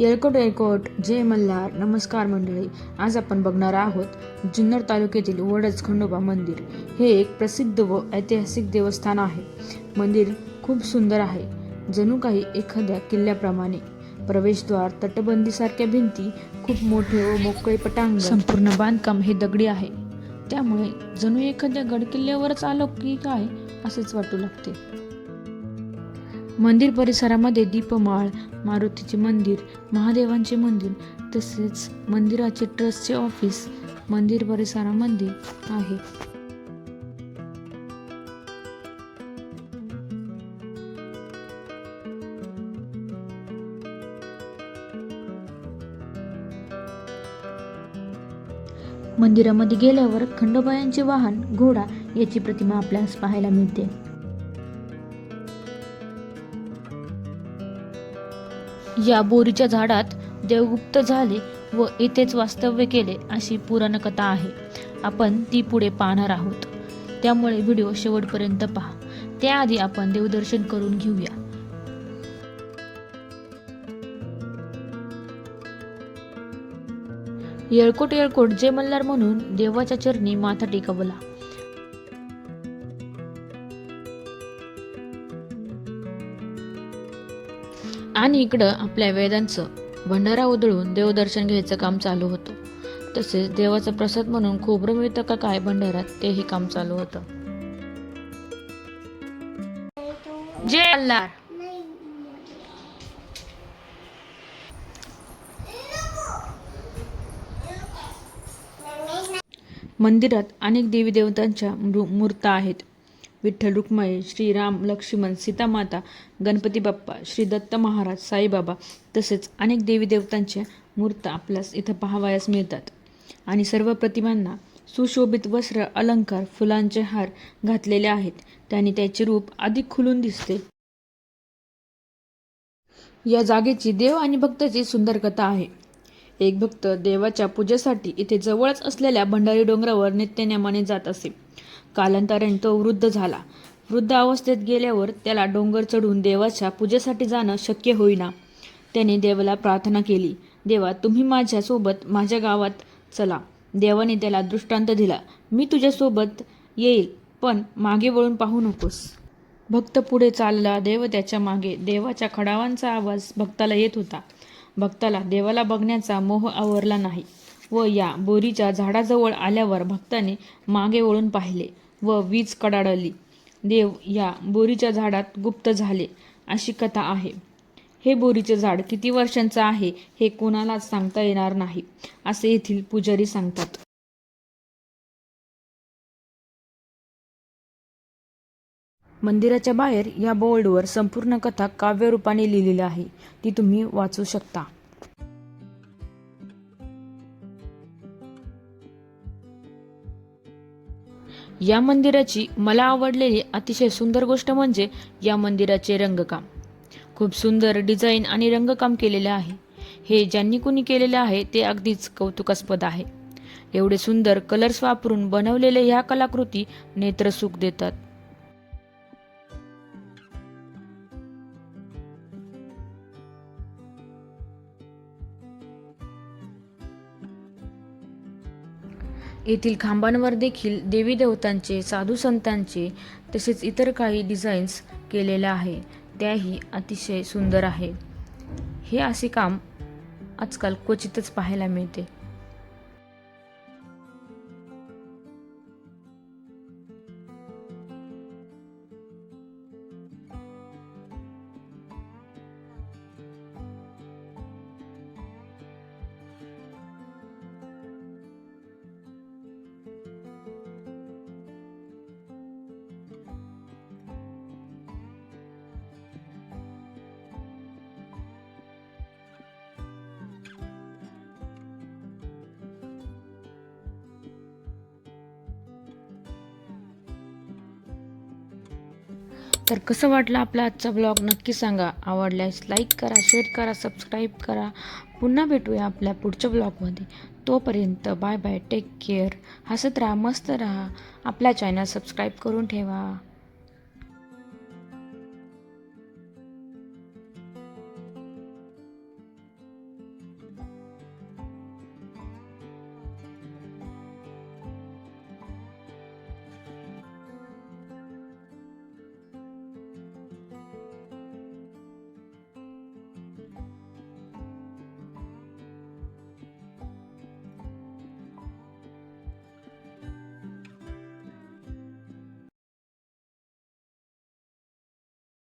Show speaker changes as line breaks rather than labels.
येळकोट येळकोट जय मल्हार नमस्कार मंडळी. आज आपण बघणार आहोत जुन्नर तालुक्यातील वडज खंडोबा मंदिर. हे एक प्रसिद्ध व ऐतिहासिक देवस्थान आहे. मंदिर खूप सुंदर आहे. जणू काही एखाद्या किल्ल्याप्रमाणे. प्रवेशद्वार तटबंदीसारख्या भिंती खूप मोठे व मोकळे पटांग संपूर्ण बांधकाम हे दगडी आहे. त्यामुळे जणू एखाद्या गडकिल्ल्यावरच आलो की काय असेच वाटू लागते. मंदिर परिसरामध्ये दीपमाळ मारुतीचे मंदिर महादेवांचे मंदिर तसेच मंदिराचे ट्रस्टचे ऑफिस मंदिर परिसरामध्ये आहे. मंदिरामध्ये गेल्यावर खंडोबायांचे वाहन घोडा याची प्रतिमा आपल्यास पाहायला मिळते. या बोरीच्या झाडात देवगुप्त झाले व येथेच वास्तव्य केले अशी पुराणकथा आहे. आपण ती पुढे पाहणार आहोत. त्यामुळे व्हिडिओ शेवटपर्यंत पहा. त्याआधी आपण देवदर्शन करून घेऊया. येळकोट येळकोट जे मल्हार म्हणून देवाच्या चरणी माथा टेकवला. आणि इकडं आपल्या वेदांचं भंडारा उधळून देवदर्शन घ्यायचं काम चालू होतं. तसेच देवाचा प्रसाद म्हणून खोबरं मिळतं का काय भंडारात तेही काम चालू होतं. जे अल्लार मंदिरात अनेक देवी देवतांच्या मृ- आहेत. विठ्ठल रुक्माई श्रीराम लक्ष्मण सीतामाता गणपती बाप्पा श्री दत्त महाराज साईबाबा तसेच अनेक देवी देवतांच्या मूर्त आपल्यास इथं पाहावयास मिळतात. आणि सर्व प्रतिमांना सुशोभित वस्त्र अलंकार फुलांचे हार घातलेले आहेत. त्याने त्याचे रूप अधिक खुलून दिसते. या जागेची देव आणि भक्ताची सुंदर कथा आहे. एक भक्त देवाच्या पूजेसाठी इथे जवळच असलेल्या भंडारी डोंगरावर नित्यनेमाने जात असे. कालांतराने तो वृद्ध झाला. वृद्ध अवस्थेत गेल्यावर त्याला डोंगर चढून देवाच्या पूजेसाठी जाणं शक्य होईना. त्याने देवाला प्रार्थना केली देवा तुम्ही माझ्यासोबत माझ्या गावात चला. देवाने त्याला दृष्टांत दिला मी तुझ्यासोबत येईल पण मागे वळून पाहू नकोस भक्त पुढे चालला देव त्याच्यामागे देवाच्या खडावांचा आवाज भक्ताला येत होता. भक्ताला देवाला बघण्याचा मोह आवरला नाही. व या बोरीच्या झाडाजवळ आल्यावर भक्ताने मागे वळून पाहिले व वीज कडाडली. देव या बोरीच्या झाडात गुप्त झाले अशी कथा आहे. हे बोरीचे झाड किती वर्षांचं आहे हे कोणालाच सांगता येणार नाही असे येथील पुजारी सांगतात. मंदिराच्या बाहेर या बोर्डवर संपूर्ण कथा काव्यरूपाने लिहिलेली आहे ती तुम्ही वाचू शकता. या मंदिराची मला आवडलेली अतिशय सुंदर गोष्ट म्हणजे या मंदिराचे रंगकाम. खूप सुंदर डिझाईन आणि रंगकाम केलेले आहे. हे ज्यांनी कुणी केलेले आहे ते अगदीच कौतुकास्पद आहे. एवढे सुंदर कलर्स वापरून बनवलेल्या ह्या कलाकृती नेत्रसुख देतात. येथील खांबांवर देखील देवी देवतांचे साधू संतांचे तसेच इतर काही डिझाईन्स केलेले आहे. त्याही अतिशय सुंदर आहे. हे असे काम आजकाल क्वचितच पाहायला मिळते. तर कसं वाटलं आपला आजचा ब्लॉग नक्की सांगा. आवडल्यास लाईक करा शेअर करा सबस्क्राईब करा. पुन्हा भेटूया आपल्या पुढच्या ब्लॉगमध्ये तोपर्यंत बाय बाय टेक केअर हसत राहा मस्त राहा. आपल्या चॅनल सबस्क्राईब करून ठेवा.